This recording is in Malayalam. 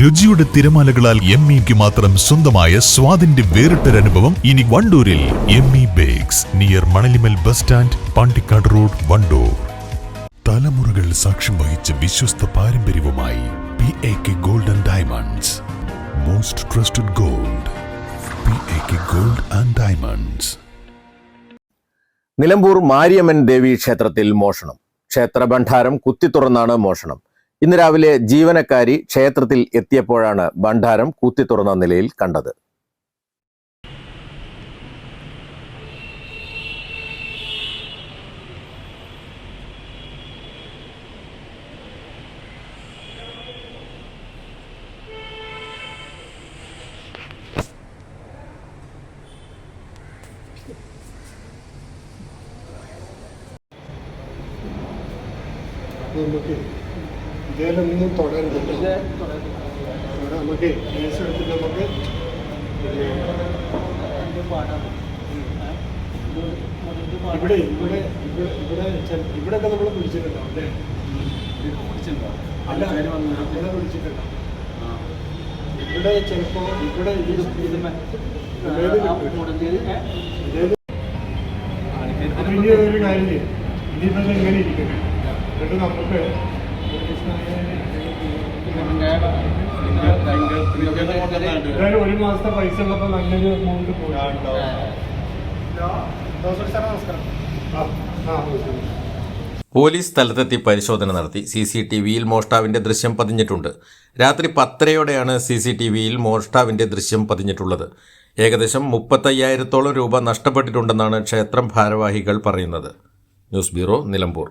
രുചിയുടെ തിരമാലകളാൽ എം ഇക്ക് മാത്രം സ്വന്തമായ സ്വാദിന്റെ വേറിട്ടൊരനുഭവം ഇനി വണ്ടൂരിൽ M E bakes near Manalimal bus stand Pandikkad road Wandoor. തലമുറകൾ സാക്ഷ്യം വഹിച്ച വിശ്വസ്ത പാരമ്പര്യവുമായി P A K gold and diamonds most trusted gold P A K gold and diamonds Nilambur Mariamman Devi ക്ഷേത്രത്തിൽ മോഷണം. ക്ഷേത്ര കുത്തി തുറന്നാണ് മോഷണം. ഇന്ന് രാവിലെ ജീവനക്കാരി ക്ഷേത്രത്തിൽ എത്തിയപ്പോഴാണ് ഭണ്ഡാരം തുറന്ന നിലയിൽ കണ്ടത്. നമുക്ക് ഇതിലൊന്നും തുടരണ്ട ഇവിടെ നമുക്ക് കേസ് എടുത്തിട്ട് നമുക്ക് ഇവിടെ ഇവിടെ ഇവിടെ ഇവിടെ ഇവിടെയൊക്കെ നമ്മൾ പിടിച്ചിട്ടുണ്ടാവും അല്ലേ? അല്ല ഇവിടെ പിടിച്ചിട്ടുണ്ടാവും ഇവിടെ ചിലപ്പോ ഇവിടെ ഇത് ഇനി ഒരു കാര്യം ചെയ്യും ഇനിയിപ്പോ ഇത് എങ്ങനെ ഇരിക്കട്ടെ? എന്നിട്ട് നമുക്ക് ഒരു മാസത്തെ പൈസ ഉള്ളപ്പോ നല്ലൊരു എമൗണ്ട് പോയി. പോലീസ് സ്ഥലത്തെത്തി പരിശോധന നടത്തി. സി സി ടി വിയിൽ മോഷ്ടാവിന്റെ ദൃശ്യം പതിഞ്ഞിട്ടുണ്ട്. രാത്രി പത്തരയോടെയാണ് സി സി ടി വിയിൽ മോഷ്ടാവിന്റെ ദൃശ്യം പതിഞ്ഞിട്ടുള്ളത്. ഏകദേശം മുപ്പത്തയ്യായിരത്തോളം രൂപ നഷ്ടപ്പെട്ടിട്ടുണ്ടെന്നാണ് ക്ഷേത്രം ഭാരവാഹികൾ പറയുന്നത്. News bureau Nilambur.